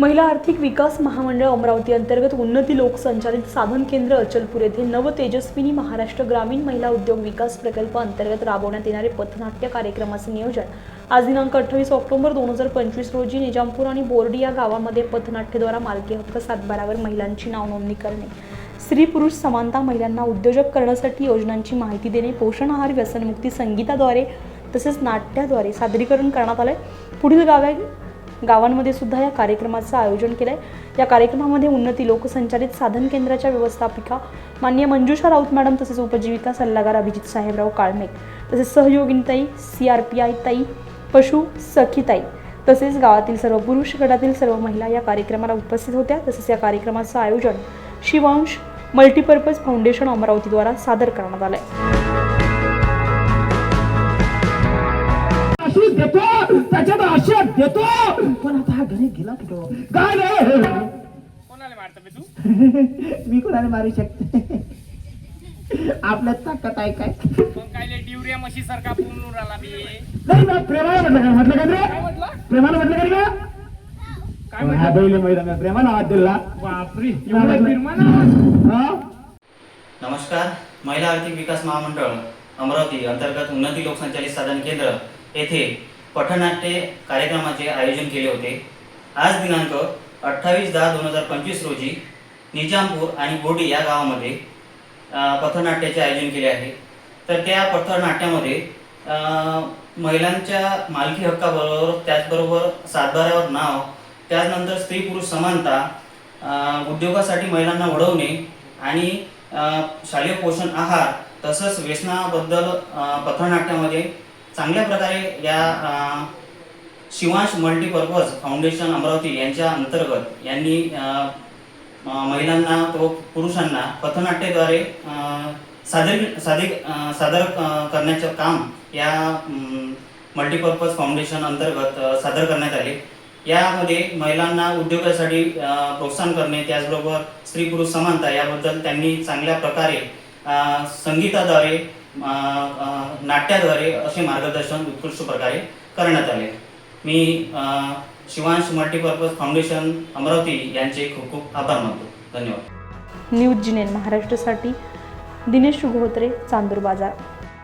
महिला आर्थिक विकास महामंडळ अमरावती अंतर्गत उन्नती लोकसंचालित साधन केंद्र अचलपूर येथे नव तेजस्विनी महाराष्ट्र ग्रामीण महिला उद्योग विकास प्रकल्प अंतर्गत राबवण्यात येणारे पथनाट्य कार्यक्रमाचे नियोजन. आज दिनांक अठ्ठावीस ऑक्टोबर दोन हजार पंचवीस रोजी निजामपूर आणि बोर्डी या गावामध्ये पथनाट्यद्वारा मालकी हक्क सातबारावर महिलांची नाव नोंदणी करणे. स्त्री पुरुष समानता महिलांना उद्योजक करण्यासाठी योजनांची माहिती देणे पोषण आहार व्यसनमुक्ती संगीताद्वारे तसेच नाट्याद्वारे सादरीकरण करण्यात आलंय. पुढील गावे गावांमध्ये सुद्धा या कार्यक्रमाचं आयोजन केलं आहे या कार्यक्रमामध्ये उन्नती लोकसंचालित साधन केंद्राच्या व्यवस्थापिका मान्य मंजुषा राऊत मॅडम तसेच उपजीविका सल्लागार अभिजित साहेबराव काळमेक तसेच सहयोगिनीताई सी आर पी आय ताई पशु सखीताई तसेच गावातील सर्व पुरुष गटातील सर्व महिला या कार्यक्रमाला उपस्थित होत्या. तसेच या कार्यक्रमाचं आयोजन शिवांश मल्टीपर्पज फाउंडेशन अमरावतीद्वारा सादर करण्यात आलं आहे त्याच्यात आशा देतो. पण आता हा घरी गेला कुठं? काय रे? कोणाला मारतो बे तू? मी कोणाला मारू शकते? आपल्यात ताकद आहे काय? मग काय लय डिवऱ्या म्हशी सारखा पूर्ण राहिला मी नाही ना प्रेमाला म्हटलं का म्हटलं का रे? काय म्हटलं? प्रेमाला म्हटलं का रे का काय म्हटलं? बैल मैदान प्रेमाला आवाज दिला. बापरे एवढं निर्माण आवाज? हा? नमस्कार महिला आर्थिक विकास महामंडळ अमरावती अंतर्गत उन्नती लोकसंचालित साधन केंद्र येथे पथनाट्य कार्यक्रमाचे आयोजन केले होते. आज दिनांक अठ्ठावीस दहा दोन हजार पंचवीस रोजी निजामपूर आणि बोडी या गावामध्ये पथनाट्याचे आयोजन केले आहे. तर त्या पथनाट्यामध्ये महिलांच्या मालकी हक्काबरोबर त्याचबरोबर सातबाऱ्यावर नाव त्याचनंतर स्त्री पुरुष समानता उद्योगासाठी महिलांना वडवणे आणि शालेय पोषण आहार तसंच व्यसनाबद्दल पथनाट्यामध्ये चांगल्या प्रकारे या शिवांश मल्टीपर्पज फाउंडेशन अमरावती यांच्या अंतर्गत यांनी महिलांना तो पुरुषांना पथनाट्याद्वारे सादर सादर सादर करण्याचं काम या मल्टीपर्पज फाउंडेशन अंतर्गत सादर करण्यात आले. यामध्ये महिलांना उद्योगासाठी प्रोत्साहन करणे त्याचबरोबर स्त्री पुरुष समानता याबद्दल त्यांनी चांगल्या प्रकारे संगीताद्वारे नाट्याद्वारे असे मार्गदर्शन उत्कृष्ट प्रकारे करण्यात आले. मी शिवांश मल्टीपर्पज फाउंडेशन अमरावती यांचे खूप खूप आभार मानतो. धन्यवाद. न्यूज जिनेन महाराष्ट्रासाठी दिनेश गोहोत्रे चांदूर बाजार.